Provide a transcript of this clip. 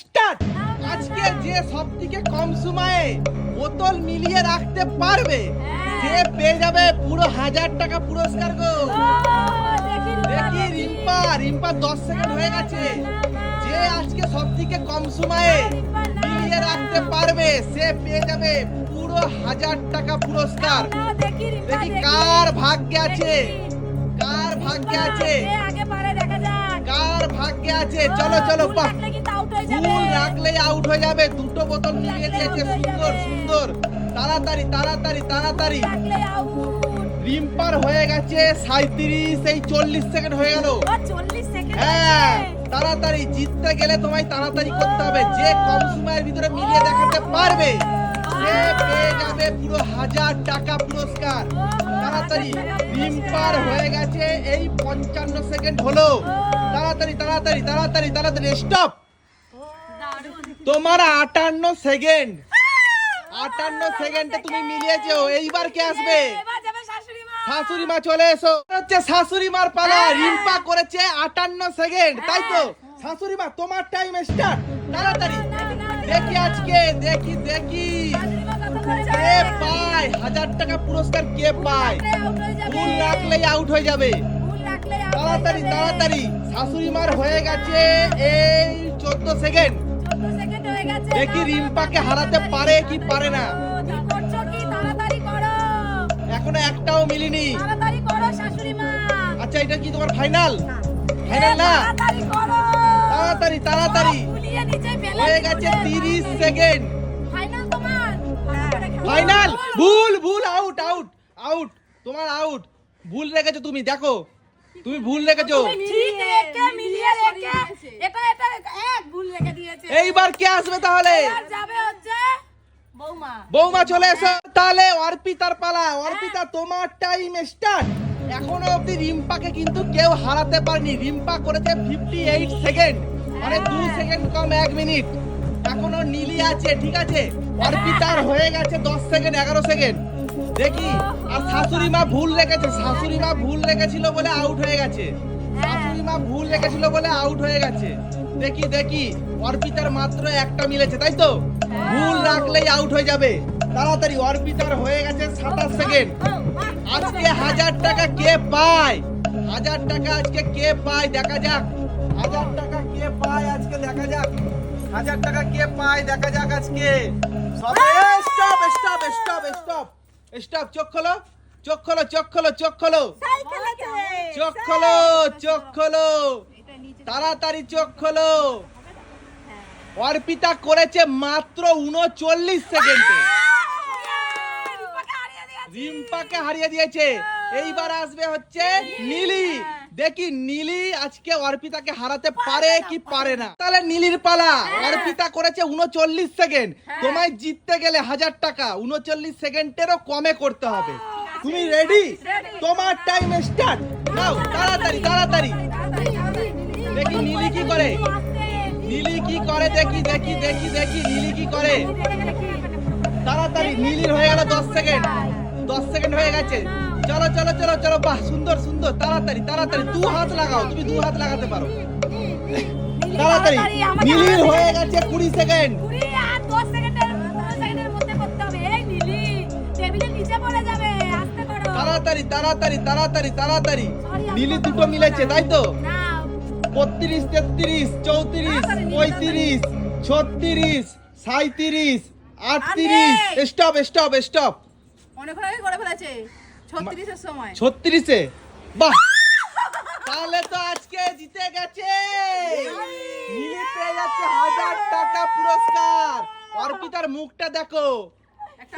Start আজকে যে সব থেকে কম সময়ে বোতল মিলিয়ে রাখতে পারবে সে পেয়ে যাবে পুরো হাজার টাকা পুরস্কার গো। দেখি রিম্পা রিম্পা দশ সেকেন্ড হয়ে গেছে। যে আজকে সব থেকে কম সময়ে মিলিয়ে রাখতে পারবে সে পেয়ে যাবে পুরো হাজার টাকা পুরস্কার। দেখি কার ভাগ্যে আছে কার ভাগ্যে আছে। কার ভাগ্যে আছে? চলো চলো হয়ে। ভুল রাখলেই আউট হয়ে যাবে। দুটো বোতল মিলিয়ে দিয়েছে সুন্দর সুন্দর। তাড়াতাড়ি তাড়াতাড়ি তাড়াতাড়ি। রিম্পার হয়ে গেছে। সাঁত্রিশ এই চল্লিশ সেকেন্ড হয়ে গেল। ও, 40 সেকেন্ড হ্যাঁ তাড়াতাড়ি জিততে গেলে তোমায় তাড়াতাড়ি করতে হবে। যে কম সময়ের ভিতরে মিলিয়ে দেখাতে পারবে সে যাবে পুরো হাজার টাকা পুরস্কার। তাড়াতাড়ি রিম্পার হয়ে গেছে, এই পঞ্চান্ন সেকেন্ড হলো। তাড়াতাড়ি তাড়াতাড়ি তাড়াতাড়ি তাড়াতাড়ি স্টপ তোমার আটান্ন সেকেন্ড। আটান্ন সেকেন্ডে তুমি মিলিয়েছো, এইবার কে আসবে? শাশুড়ি মা। চলে এসো। হচ্ছে শাশুড়ি মার পালা, রিম্পা করেছে আটান্ন সেকেন্ড, তাই তো? শাশুড়ি মা, তোমার টাইম স্টার্ট তাড়াতাড়ি। দেখি আজকে, দেখি দেখি। কে পায়? হাজার টাকা পুরস্কার কে পায়? ভুল রাখলেই আউট হয়ে যাবে। তাড়াতাড়ি তাড়াতাড়ি। শাশুড়ি মার হয়ে গেছে এই চোদ্দ সেকেন্ড 14 সেকেন্ড দেখি রিম্পাকে হারাতে পারে কি পারে না। এখনও একটাও মিলিনি। আচ্ছা এটা কি তোমার ফাইনাল ফাইনাল না? তাড়াতাড়ি তাড়াতাড়ি হয়ে গেছে তিরিশ সেকেন্ড ফাইনাল ভুল ভুল আউট আউট আউট তোমার আউট ভুল রেখেছো তুমি দেখো। তুমি ভুল রেখেছো। এইবার কে আসবে তাহলে? বৌমা। চলে এসো। তাহলে অর্পিতার পালা। অর্পিতা তোমার টাইম স্টার্ট এখনও অবধি রিম্পাকে কিন্তু কেউ হারাতে পারেনি। রিম্পা করেছে ফিফটি এইট সেকেন্ড মানে দু সেকেন্ড কম এক মিনিট এখনও নীলি আছে, ঠিক আছে? অর্পিতার হয়ে গেছে দশ সেকেন্ড, এগারো সেকেন্ড। দেখি, আর শাশুড়ি মা ভুল রেখেছে, শাশুড়ি মা ভুল রেখেছিল বলে আউট হয়ে গেছে। শাশুড়ি মা ভুল রেখেছিল বলে আউট হয়ে গেছে। দেখি দেখি, অর্পিতার মাত্র একটা মিলেছে, তাই তো? ভুল রাখলেই আউট হয়ে যাবে। তাড়াতাড়ি, অর্পিতার হয়ে গেছে সাতাশ সেকেন্ড। আজকে হাজার টাকা কে পায়? হাজার টাকা আজকে কে পায়? দেখা যাক। হাজার টাকা কে পায় আজকে? দেখা যাক। হাজার টাকা কে পায়? দেখা যাক আজকে। Stop stop stop stop stop চোখ খোলো চোখ খোলো চোখ খোলো চোখ খোলো। চোখ খোলো চোখ খোলো। তাড়াতাড়ি চোখ খোলো। অর্পিতা করেছে মাত্র উনচল্লিশ সেকেন্ডে রিম্পাকে হারিয়ে দিয়েছে। এইবার আসবে হচ্ছে নীলি। দেখি নীলি আজকে অর্পিতাকে হারাতে পারে কি পারে না। তাহলে নীলির পালা। অর্পিতা করেছে উনচল্লিশ সেকেন্ড। তোমায় জিততে গেলে হাজার টাকা। উনচল্লিশ সেকেন্ডেরও কমে করতে হবে। তুমি রেডি তোমার টাইম স্টার্ট নাও তাড়াতাড়ি তাড়াতাড়ি। দেখি নীলি কি করে? নীলি কি করে? দেখি দেখি দেখি দেখি নীলি কি করে? তাড়াতাড়ি নীলির হয়ে গেল দশ সেকেন্ড। দশ সেকেন্ড হয়ে গেছে। চলো চলো চলো চলো বাহ সুন্দর সুন্দর তাড়াতাড়ি তাড়াতাড়ি দু হাত লাগাও তুমি দু হাত লাগাতে পারো। তাড়াতাড়ি নীলির হয়ে গেছে কুড়ি সেকেন্ড। তাড়াতাড়ি তাড়াতাড়ি তাড়াতাড়ি তাড়াতাড়ি। নীলি দুটো মিলেছে তাই তো? বত্রিশ তেত্রিশ চৌত্রিশ পঁয়ত্রিশ ছত্রিশ সাঁত্রিশ আটত্রিশ। স্টপ স্টপ স্টপ অনেকক্ষণ আগে করে ফেলেছে। ছত্রিশের সময়। ছত্রিশে? বাহ! তাহলে তো আজকে জিতে গেছে। মিলি পেয়ে যাচ্ছে হাজার টাকা পুরস্কার। অর্পিতার মুখটা দেখো। একটা